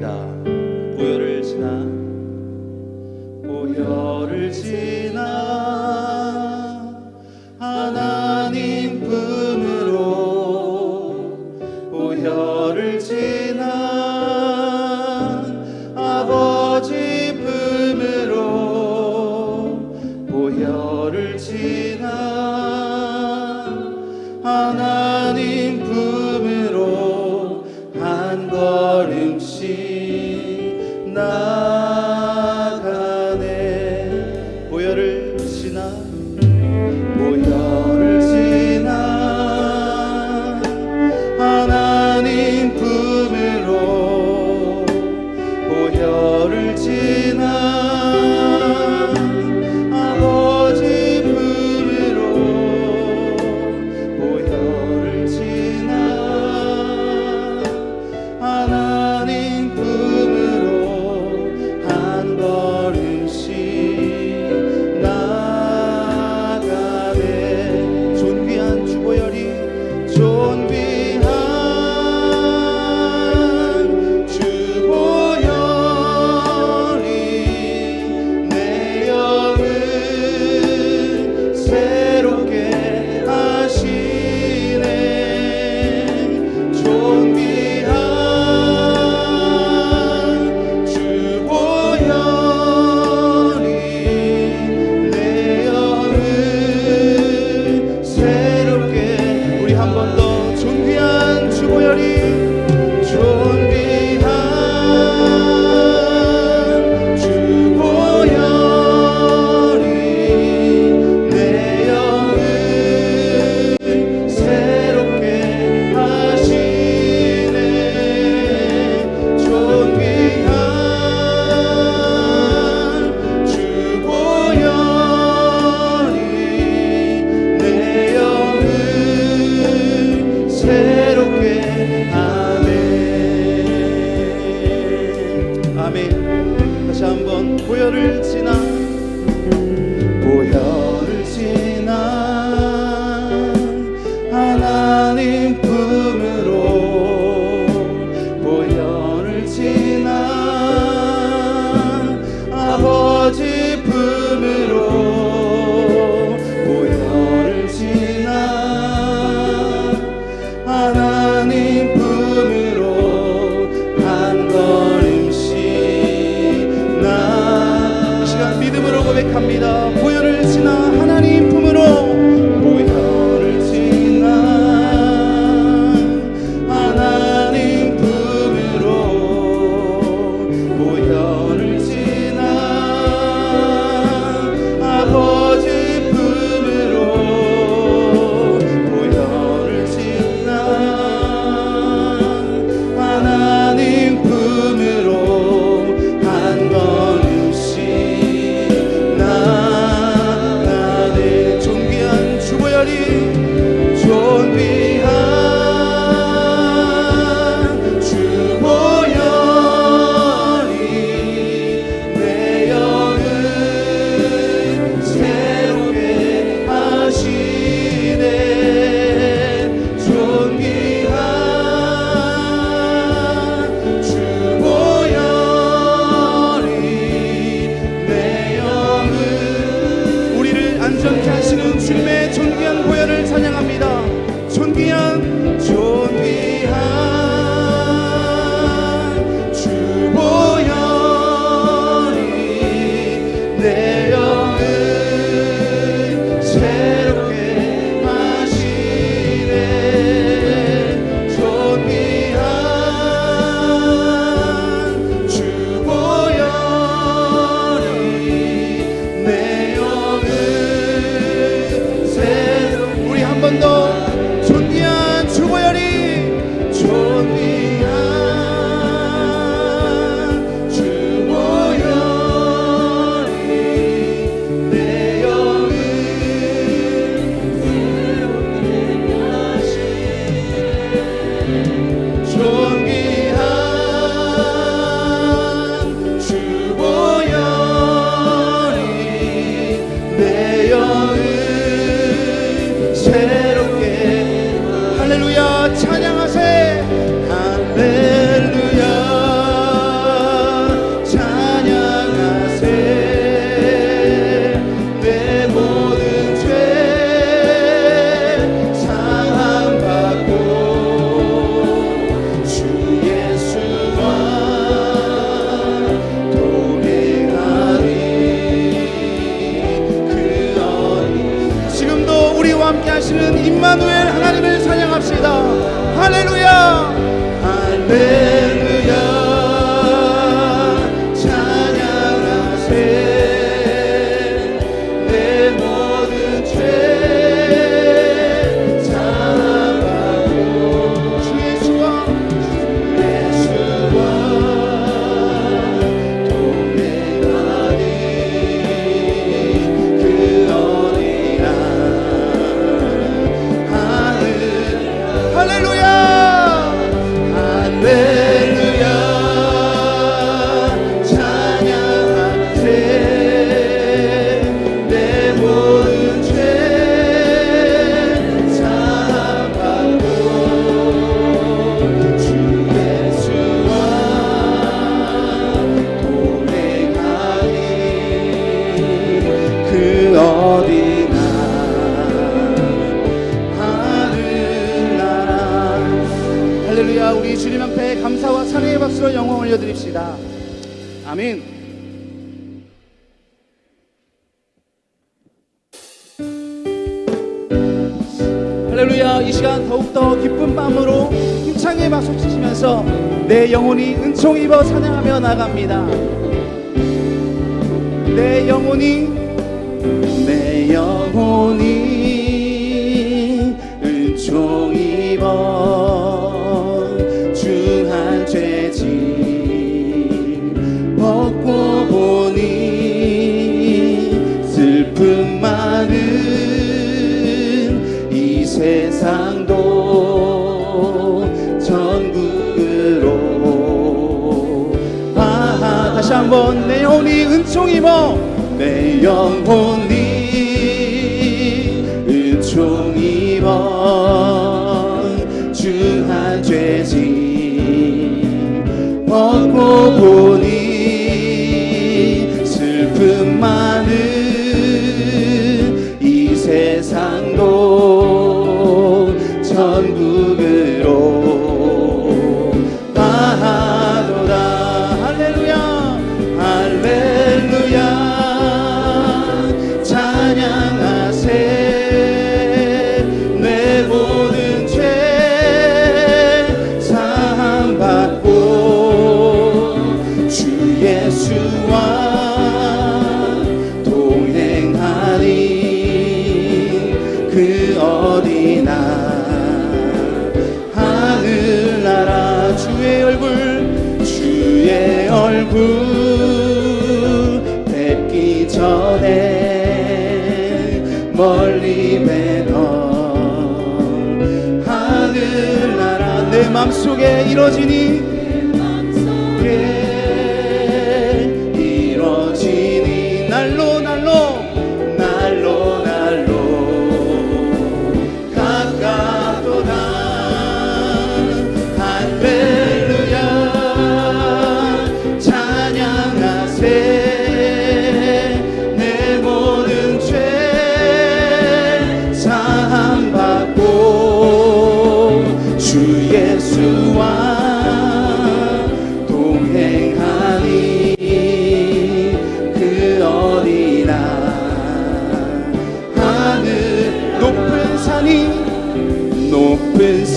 고 보혈을 지 하시는 임마누엘 하나님을 찬양합시다. 할렐루야. 할렐루야. 할렐루야. 이 시간 더욱더 기쁜 마음으로 힘창에 박수 치시면서 내 영혼이 은총 입어 찬양하며 나갑니다. 내 영혼이 내 영혼이 다시 한번 내 영혼이 은총 입어. 내 영혼이 은총 입어. 주한 죄짐 벗고 보니 슬픔 많은 이 세상도 전부 mañana. 속에 이뤄지니 예.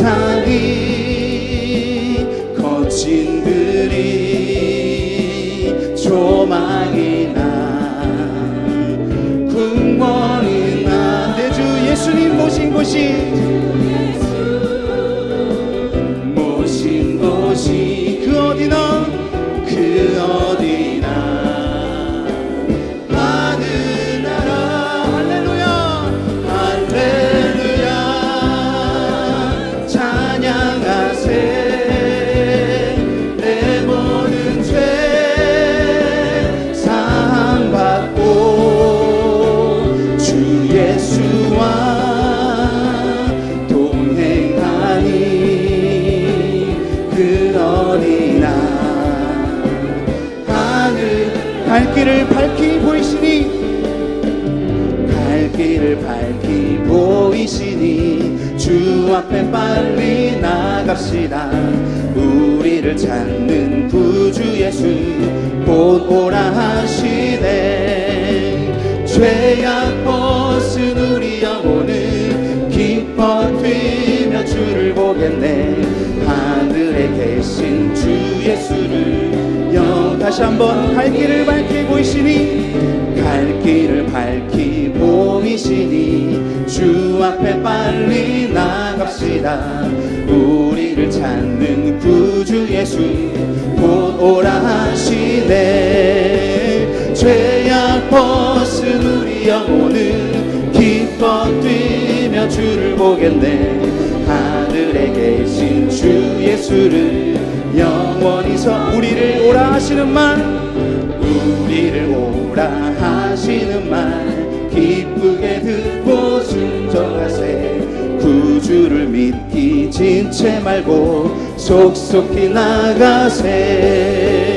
세상이 죄악 벗은 우리 영혼을 기뻐 뛰며 주를 보겠네. 하늘에 계신 주 예수를 영 다시 한번 갈 길을 밝히 보이시니 갈 길을 밝히 보이시니 주 앞에 빨리 나갑시다. 우리를 찾는 구주 예수 곧 오라 하시네. 죄악 벗 영혼은 기뻐 뛰며 주를 보겠네. 하늘에 계신 주 예수를 영원히 서 우리를 오라 하시는 말 우리를 오라 하시는 말. 기쁘게 듣고 순종하세. 구주를 믿기 진채 말고 속속히 나가세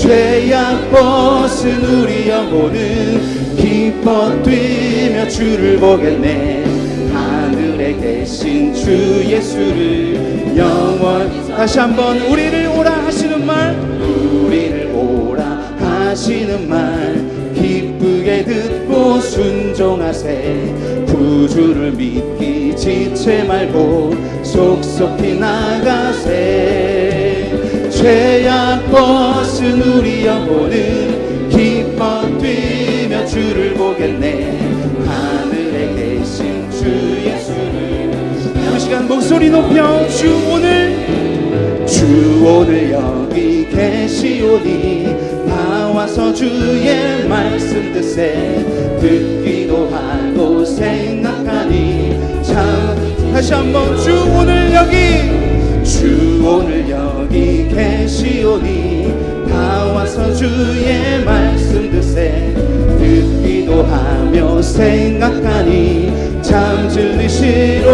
죄악 벗은 우리 영혼은 기뻐 뛰며 주를 보겠네. 하늘에 계신 주 예수를 영원히 다시 한번 우리를 오라 하시는 말 우리를 오라 하시는 말. 기쁘게 듣고 순종하세. 구주를 믿기 지체 말고 속속히 나가세 죄악 벗은 우리 영혼은 기뻐 뛰며 주를 보겠네. 하늘에 계신 주 예수를. 이 시간 목소리 높여 주 오늘. 주 오늘 여기 계시오니 나와서 주의 말씀 듣세. 듣기도 하고 생각하니 참 다시 한번 주 오늘 여기. 주 오늘 여기 계시오니 나와서 주의 말씀 듣세. 듣기도 하며 생각하니 참 진리시로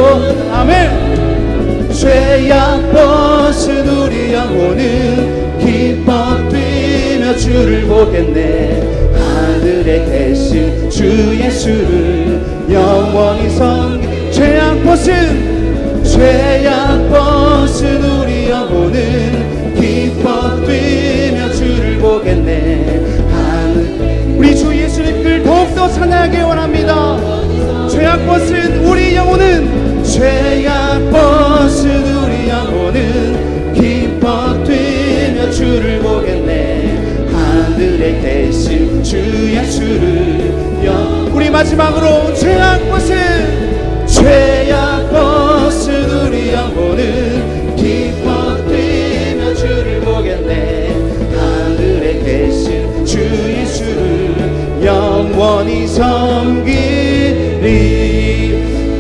아멘. 죄악 벗은 우리 영혼은 기뻐 뛰며 주를 보겠네. 하늘에 계신 주 예수를 영원히 섬기 죄악 벗은 죄악 벗은 영혼은 기뻐 뛰며 주를 보겠네. 우리 주 예수님을 더욱더 찬양하기 원합니다. 죄악 벗은 우리 영혼은 죄악 벗은 우리 영혼은 기뻐 뛰며 주를 보겠네. 하늘에 계신 주 예수를 영 우리 마지막으로 죄악 벗은 죄악 벗은 영원히 섬기리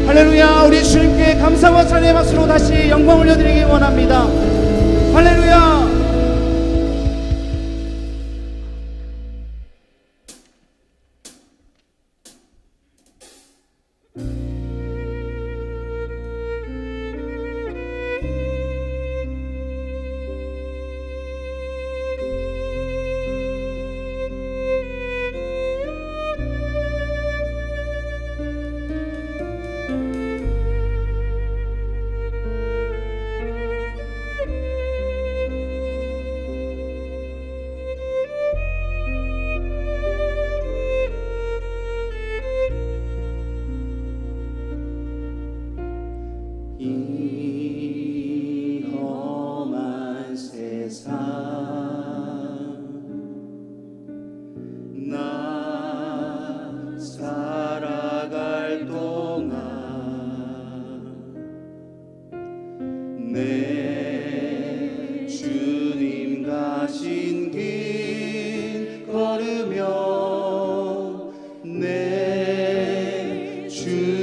할렐루야 우리 주님께 감사와 찬양의 박수로 다시 영광 올려드리기 원합니다. 할렐루야 내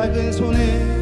작은 손에